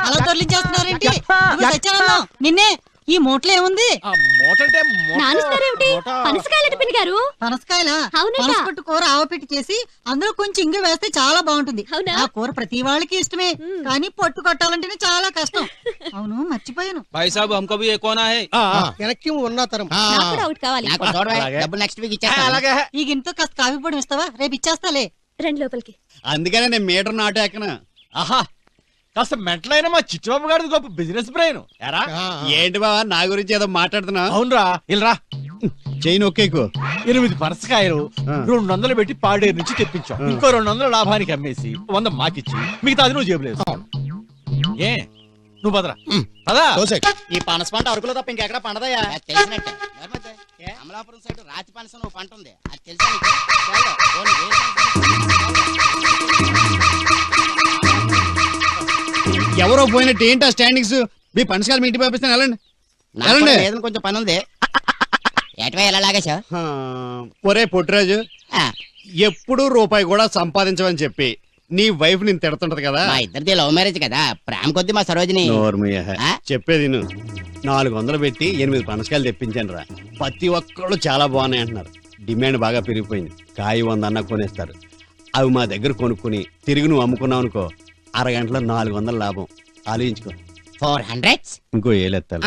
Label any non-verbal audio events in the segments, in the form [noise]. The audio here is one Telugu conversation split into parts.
అలా తొలిచేస్తున్నారేంటి నిన్నే ఈ మూటలో ఏముంది? పనసకాయలు? కూర ఆవపెట్టి చేసి అందులో కొంచెం ఇంగు వేస్తే చాలా బాగుంటుంది. ఆ కూర ప్రతి వాళ్ళకి ఇష్టమే కానీ పట్టు కట్టాలంటేనే చాలా కష్టం. [laughs] అవును మర్చిపోయాను. భాయ్ సాబ్ కోనా హై? వెనక్కి ఉన్నా తరం. కావాలి. డబ్బులు నెక్స్ట్ వీక్ ఇచ్చా ఈ గింతో కాస్త కాఫీ పొడి ఇస్తావా? రేపు ఇచ్చేస్తాలే. రెండు లోపలికి. అందుకనే నేను మీటర్ నాటు ఎక్కన. ఆహా కాస్త మెంటలైన మా చిట్టుబాబు గారిది గొప్ప బిజినెస్ బ్రెయిన్. ఎరా ఏంటి బావా నా గురించి ఏదో మాట్లాడుతున్నా? అవునరా ఇల్రా. చైన్ ఒకేకు ఎనిమిది పనసకాయలు. రెండు వందలు పెట్టి పాడేరు నుంచి తెప్పించాం. ఇంకో రెండు వందలు లాభానికి అమ్మేసి వంద మాకిచ్చి మిగతా అది నువ్వు జేబులేదు ఏ నువ్వు పదరా. పదా. ఈ పనస పంట అరకులో తప్ప ఇంకెక్కడ పండదయ్యా? తెలిసినట్టే. అమలాపురం సైడ్ రాతి పనస నువ్వు పంట ఉంది. అది తెలుసా ఎవరో పోయినట్టు ఏంటి ఆ స్టాండింగ్స్ మీ పనసకాయలు మీ ఇంటికి పంపిస్తాను. వెళ్ళండి. వెళ్ళండి. లేదని కొంచెం పని ఉంది. ఎలా లాగేశావు? హా, ఒరే పొట్టిరాజు ఎప్పుడు రూపాయి కూడా సంపాదించవని చెప్పి నీ వైఫ్ నేను తిడుతుంటది కదా. మా ఇద్దరిది లవ్ మ్యారేజ్ కదా. ప్రేమ కొద్ది మా సరోజిని? చెప్పేది నువ్వు నాలుగు వందలు పెట్టి ఎనిమిది పనసకాయలు తెప్పించాను రా. ప్రతి ఒక్కళ్ళు చాలా బాగున్నాయి అంటున్నారు. డిమాండ్ బాగా పెరిగిపోయింది. కాయ వంద అన్న కొనేస్తారు. అవి మా దగ్గర కొనుక్కుని తిరిగి నువ్వు అమ్ముకున్నావు అనుకో అరగంటలో నాలుగు వందల లాభం. ఆలోచించుకో. ఫోర్ హండ్రెడ్ ఇంకో ఏలెత్తాలి.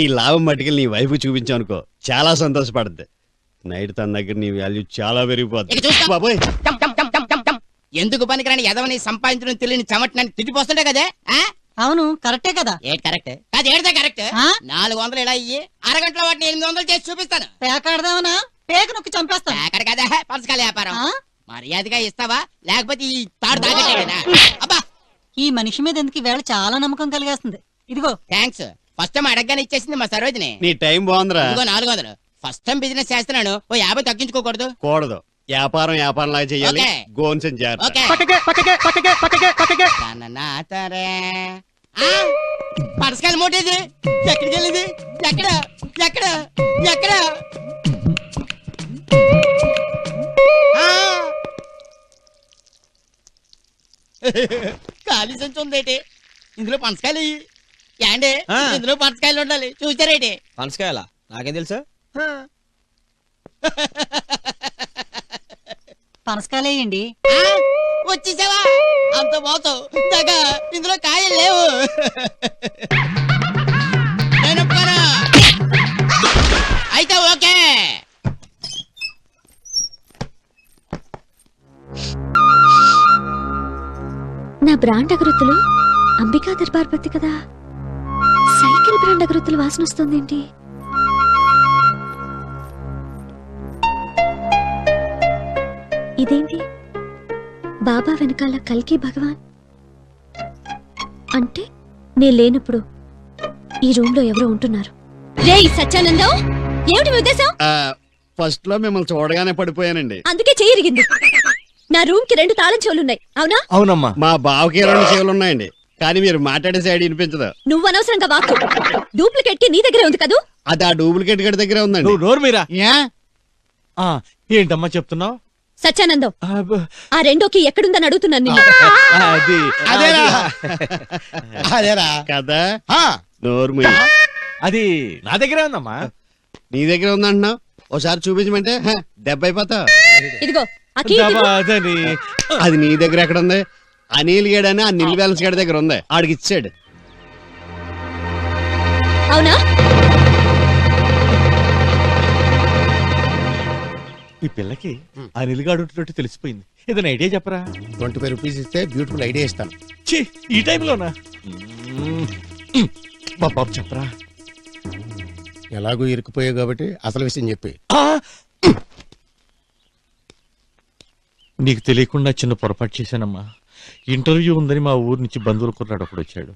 ఈ లాభం మట్టుకెళ్ళి నీ వైపు చూపించావు అనుకో చాలా సంతోషపడుద్ది. నైట్ తన దగ్గర నీ వాల్యూ చాలా పెరిగిపోద్ది. బాబోయ్. ఎందుకు పనికిరాని ఎదవని సంపాదించడం తెలియని చెమటనని తిట్టిపోస్తుంటే కదే ఆ? అవును కరెక్టే కదా. ఏది కరెక్ట్. కాదు ఏడితే కరెక్ట్? నాలుగు వందలు ఇలా ఇయ్యి అరగంటలో వాటిని ఎనిమిది వందలు చేసి చూపిస్తాను. పేకాడదామనా? పేక నొక్కి చంపేస్తాను. అక్కడ కదా పనసకాయల వ్యాపారం? మర్యాదగా ఇస్తావా? లేకపోతే ఈ తాడు తాగట్టే కదా. అబ్బా! ఈ మనిషి మీద ఎందుకు ఈవేళ చాలా నమ్మకం కలిగేస్తుంది? ఇదిగో. థ్యాంక్స్ ఫస్ట్ టైం అడగగానే ఇచ్చేసింది మా సరోజిని. నీ టైం బాగుందిరా. ఇదిగో నాలుగు వందలు. ఫస్ట్ టైం బిజినెస్ చేస్తున్నాను. ఓ యాభై తగ్గించుకోకూడదు. కూడదు. వ్యాపారం వ్యాపారం లాగా చెయ్యాలి ఓకే. గోన్సన్ జాగ్రత్త. ఓకే. తననాతరే. ఆ, పనసకాయల మూట ఇది. ఎక్కడికి వెళ్ళింది ఎక్కడ? ఎక్కడ? ఎక్కడ? ఆ. ఖాళీ సంచి ఉందేటి ఇందులో పనసకాయలు ఇయ్యి. యాండే ఆ. ఇందులో పనసకాయలు ఉండాలి. చూసారేటి పనసకాయలా? నాకేం తెలుసా? పనసకాయలేయండి. ఆ, వచ్చేసావా? అంత మోసం. దగ్గ ఇందులో కాయలు లేవు. అయితే ఓకే. నా బ్రాండ్ అగరొత్తులు అంబికా దర్బార్ పత్తి కదా. సైకిల్ బ్రాండ్ అగరొత్తులు వాసన వస్తుందేంటి? ఇదేంటి? బాబా వెనకాల కల్కి భగవాన్? అంటే నేను లేనప్పుడు ఈ రూమ్లో ఎవరో ఉంటున్నారు. రే సత్యానందం! ఏమిటి మీ ఉద్దేశం? ఫస్ట్లో మిమ్మల్ని చూడగానే పడిపోయానండి. అందుకే చేయరిగింది నా రూమ్కి రెండు తాళం చెవులున్నాయి. అవునా? అవునమ్మా. మా బావకి రెండు చెవులు ఉన్నాయండి కానీ మీరు మాట్లాడే సైడ్ వినిపించదు. నువ్వు అనవసరంగా వాక్కు. డూప్లికేట్కి నీ దగ్గరే ఉంది కదూ? అది ఆ డూప్లికేట్ గడి దగ్గరే ఉందండి. నువ్వు నోరు మీరా? ఏంటమ్మా చెప్తున్నావు? సత్యానందం అబ్బ, ఆ రెండోకి ఎక్కడుందని అడుగుతున్నాను నిన్ను. అది అదేరా. అది- అదేరా. కదా? ఆ, నోరు మూయి. అది నా దగ్గరే ఉందమ్మా. నీ దగ్గర ఉందంటున్నావు? ఒకసారి చూపించమంటే హ, దెబ్బ అయిపోతా ఇదిగో. ఆ అది నీ దగ్గర ఎక్కడ ఉంది అనిల్ గడని ఆ నిల్ బ్యాలెన్స్ గడి దగ్గర ఉంది. ఆడికి ఇచ్చాడు. అవునా? ఈ పిల్లకి ఆ నిలుగాడు ఉంటున్నట్టు తెలిసిపోయింది. ఏదైనా ఐడియా చెప్పరా? ట్వంటీ ఫైవ్ రూపీస్ ఇస్తే బ్యూటిఫుల్ ఐడియా ఇస్తాను. ఛీ, ఈ టైంలోనా. మా బాబు చెప్పరా? ఎలాగో ఇరుక్కుపోయావు కాబట్టి అసలు విషయం చెప్పి. ఆ! నీకు తెలియకుండా చిన్న పొరపాటు చేశానమ్మా. ఇంటర్వ్యూ ఉందని మా ఊరు నుంచి బంధువుల కుర్రాడు ఒకడు వచ్చాడు.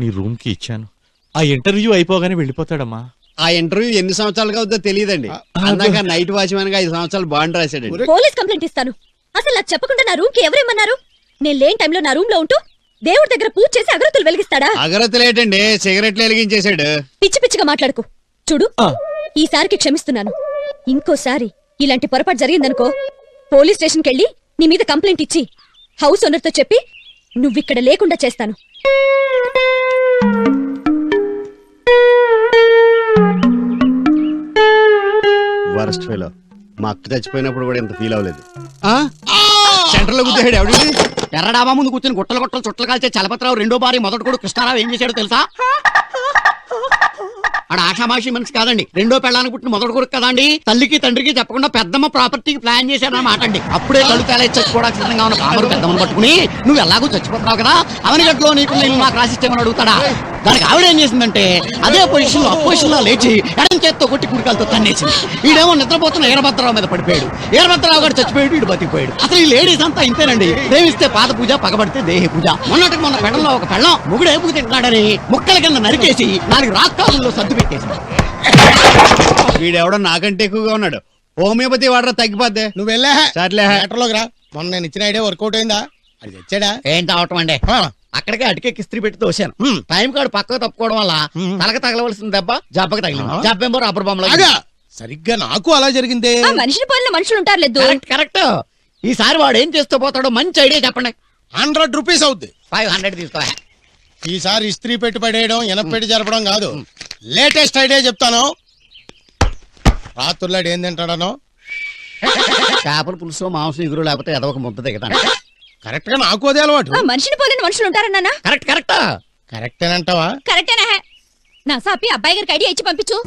నీ రూమ్కి ఇచ్చాను. ఆ ఇంటర్వ్యూ అయిపోగానే వెళ్ళిపోతాడమ్మా. ఆ ఇంటర్వ్యూ ఎన్ని సంవత్సరాలుగా అవుతుందో తెలియదండి. అందాక నైట్ వాచ్మెన్గా ఐదు సంవత్సరాలు బాండ్ రాశాడండి. పోలీస్ కంప్లైంట్ ఇస్తాను. అసలు నాకు చెప్పకుండా నా రూమ్కి ఎవరేమన్నారు? నేను లేని టైంలో నా రూమ్లో ఉంటూ దేవుడి దగ్గర పూజ చేసి అగరత్తులు వెలిగిస్తాడా? అగరత్తులేటండి సిగరెట్లు వెలిగించేశాడు. పిచ్చి పిచ్చిగా మాట్లాడుకు. చూడు. ఈసారికి క్షమిస్తున్నాను. ఇంకోసారి ఇలాంటి పొరపాటు జరిగిందనుకో పోలీస్ స్టేషన్కి వెళ్ళి నీ మీద కంప్లైంట్ ఇచ్చి హౌస్ ఓనర్తో చెప్పి నువ్విక్కడ లేకుండా చేస్తాను. వరస్ట్ ఫెలో మా అక్క చచ్చిపోయినప్పుడు కూడా ఇంత ఫీల్ అవ్వలేదు. సెంటర్లో గుద్దాడు ఎవడి? ఎర్ర డాబా ముందు కూర్చొని గుట్టలు గుట్టలు చుట్టలు కాల్చే చలపతిరావు రెండో భార్య మొదటి కూడా కృష్ణారావు ఏం చేశాడో తెలుసా? ఆడ ఆషామాషి మనిషి కాదండి. రెండో పెళ్ళానికి పుట్టిన మొదటి కొడుకు కదండి తల్లికి తండ్రికి చెప్పకుండా పెద్దమ్మ ప్రాపర్టీకి ప్లాన్ చేశారన్నమాట అండి. అప్పుడే కళ్ళు తేలేసి చచ్చిపోవడానికి సిద్ధంగా ఉన్న పెద్దమ్మను పట్టుకుని నువ్వు ఎలాగో చచ్చిపోతావు కదా? అవనిగట్లో నీకు నేను నాకు రాసిస్తేమని అడుగుతాడా? దానికి ఆవిడ ఏం చేసిందంటే అదే పొజిషన్లో అపోజిషన్లో లేచి ఎడం చేత్తో కొట్టి కుడికాలతో తన్నేసింది. ఈడేమో నిద్రపోతున్న ఈరభద్రరావు మీద పడిపోయాడు. ఈరభద్రరావు గారు చచ్చిపోయాడు వీడు బతికిపోయాడు. అసలు ఈ లేడీస్ అంతా ఇంతేనండి. ప్రేమిస్తే పాద పూజ పగబడితే దేహ పూజ. మొన్నటికి మొన్న పెళ్ళంలో ఒక పెళ్ళం ముగుడు ఏపుకు తింటున్నాడని ముక్కల కింద నరికేసి నాలుగు రాష్ట్రాలలో సర్దు పెట్టేసింది. వీడెవడో నాకంటే ఎక్కువగా ఉన్నాడు. హోమియోపతి వాడరా తగ్గిపోద్దే. నువ్వు వెళ్ళా. సర్లే. మ్యాటర్లోకి రా. మొన్న నేను ఇచ్చిన ఐడియా వర్కౌట్ అయిందా? అది తెచ్చాడా? ఏం తావటం అండి? అక్కడికే అటుకే ఇస్త్రీ పెట్టి తోశాను టైం కాడు పక్కకు తప్పుకోవడం వల్ల తలక తగలవలసిన దెబ్బ జబ్బకి తగిలింది. జబ్బేమో రబ్బర్ బొమ్మలో సరిగ్గా నాకు అలా జరిగిందే. మనిషిని పోలిన మనుషులు ఉంటారు లేదు కరెక్ట్ ఈసారి వాడు ఏం చేస్తూ పోతాడో మంచి ఐడియా చెప్పండి. హండ్రెడ్ రూపీస్ అవుద్ది. ఫైవ్ హండ్రెడ్ తీసుకో. ఈసారి ఇస్త్రీ పెట్టి పడేయడం ఎనపెట్టి జరపడం కాదు. లేటెస్ట్ ఐడియా చెప్తాను. రాత్రులాడు ఏం తింటాడనో? చేపల పులుసు మాంసం ఎగురు లేకపోతే ఏదో ఒక ముద్ద దిగతాను. కరెక్ట్గా నాకు అదే అలవాటు. ఆ మనిషిని పోలిన మనుషులు ఉంటారన్నానా కరెక్ట్ కరెక్ట్? కరెక్టేనంటావా కరెక్టేనా. నా సాపి అబ్బాయి గారికి ఐడియా ఇచ్చి పంపించు.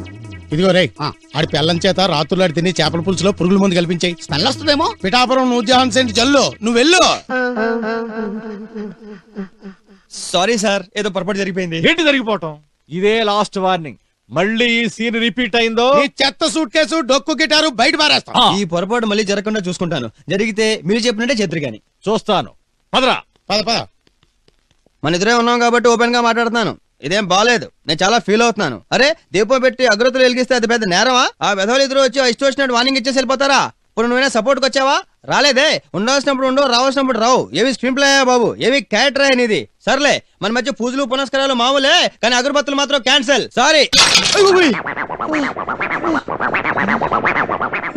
ఇదిగో రే ఆ. ఆడి పిల్లం చేత రాత్రులాడు తిని చేపల పులుసులో పురుగుల మందు కల్పించాయి. స్మెల్ వస్తుందేమో? పిఠాపురం నూర్జహాన్ సెంట్ జల్లు నువ్వు వెళ్ళు. సారీ సార్ ఏదో పొరపాటు జరిగిపోయింది. ఏంటి జరిగిపోవటం? ఇదే లాస్ట్ వార్నింగ్. మళ్ళీ ఈ సీన్ రిపీట్ అయిందో? ఈ చెత్త సూట్ కేసు డొక్కు గిటారు బయట పారేస్తా. ఆ, ఈ పొరపాటు మళ్ళీ జరగకుండా చూసుకుంటాను. జరిగితే మీరు చెప్పినట్టే చేద్దరు గాని. చూస్తాను. పదరా. పద పద. మన ఇద్దరే ఉన్నాం కాబట్టి ఓపెన్గా మాట్లాడుతున్నాను. ఇదేం బాలేదు. నేను చాలా ఫీల్ అవుతున్నాను. అరే దీపం పెట్టి అగ్రతులు వెలిగిస్తే అది పెద్ద నేరమా? ఆ వెధవలు ఇద్దరు వచ్చి ఇష్టం వచ్చినట్టు వార్నింగ్ ఇచ్చేసి వెళ్ళిపోతారా? ఇప్పుడు నువ్వైనా సపోర్ట్కి వచ్చావా? రాలేదే ఉండాల్సినప్పుడు ఉండవు రావాల్సినప్పుడు రావు ఏవి స్క్రీన్ ప్లే బాబు ఏవి క్యారెక్టర్ అనేది సర్లే మన మధ్య పూజలు పునస్కారాలు మామూలే కానీ అగరబత్తులు మాత్రం క్యాన్సిల్ సారీ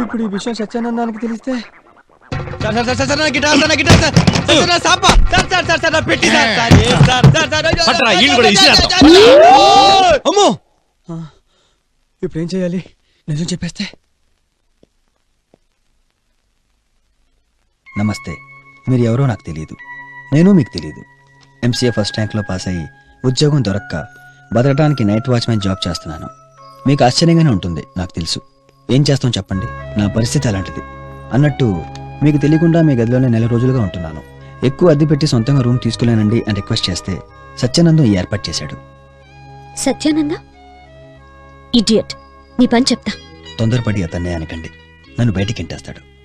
ఇప్పుడు ఈ విషయం సత్యానందానికి తెలిస్తే ఇప్పుడు ఏం చేయాలి నిజం చెప్పేస్తే నమస్తే. మీరు ఎవరో నాకు తెలియదు నేను మీకు తెలియదు ఎంసీఏ ఫస్ట్ ర్యాంక్లో పాస్ అయ్యి ఉద్యోగం దొరక్క బతకడానికి నైట్ వాచ్మెన్ జాబ్ చేస్తున్నాను. మీకు ఆశ్చర్యంగానే ఉంటుంది నాకు తెలుసు. ఏం చేస్తాం చెప్పండి? నా పరిస్థితి అలాంటిది. అన్నట్టు మీకు తెలియకుండా మీ గదిలోనే నెల రోజులుగా ఉంటున్నాను. ఎక్కువ అద్దె పెట్టి సొంతంగా రూమ్ తీసుకోలేనండి అని రిక్వెస్ట్ చేస్తే సత్యానందం ఏర్పాటు చేశాడు. సత్యానంద? ఇడియట్ నీ పని చెప్తా. తొందరపడి అతన్నే అనకండి నన్ను బయటికి ఇంటేస్తాడు.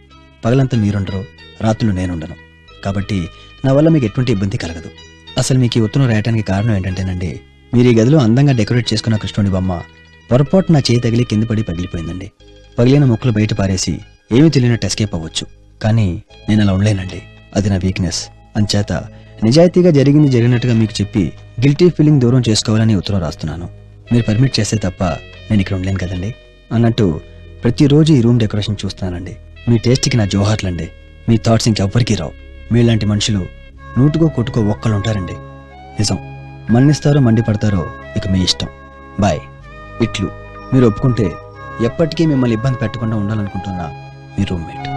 పగలంతా మీరుండరు రాత్రులు నేనుండను. కాబట్టి నా వల్ల మీకు ఎటువంటి ఇబ్బంది కలగదు. అసలు మీకు ఈ ఉత్తరం రాయడానికి కారణం ఏంటంటేనండి మీరు ఈ గదిలో అందంగా డెకరేట్ చేసుకున్న కృష్ణుడి బొమ్మ పొరపాటు నా చేయి తగిలి కింద పడి పగిలిపోయిందండి. పగిలిన మొక్కలు బయట పారేసి ఏమీ తెలియనట్టు ఎస్కేప్ అవ్వచ్చు. కానీ నేను అలా ఉండలేనండి. అది నా వీక్నెస్ అంచేత నిజాయితీగా జరిగింది జరిగినట్టుగా మీకు చెప్పి గిల్టీ ఫీలింగ్ దూరం చేసుకోవాలని ఉత్తరం రాస్తున్నాను. మీరు పర్మిట్ చేస్తే తప్ప నేను ఇక్కడ ఉండలేను కదండి. అన్నట్టు ప్రతిరోజు ఈ రూమ్ డెకరేషన్ చూస్తున్నానండి. మీ టేస్ట్కి నా జోహార్లండి. మీ థాట్స్ ఇంకెవ్వరికీ రావు. మీలాంటి మనుషులు నూటుకో కొట్టుకో ఒక్కళ్ళు ఉంటారండి నిజం. మన్నిస్తారో మండిపడతారో ఇక మీ ఇష్టం. బాయ్. ఇట్లు. మీరు ఒప్పుకుంటే ఎప్పటికీ మిమ్మల్ని ఇబ్బంది పెట్టకుండా ఉండాలనుకుంటున్నా మీ రూమ్మేట్.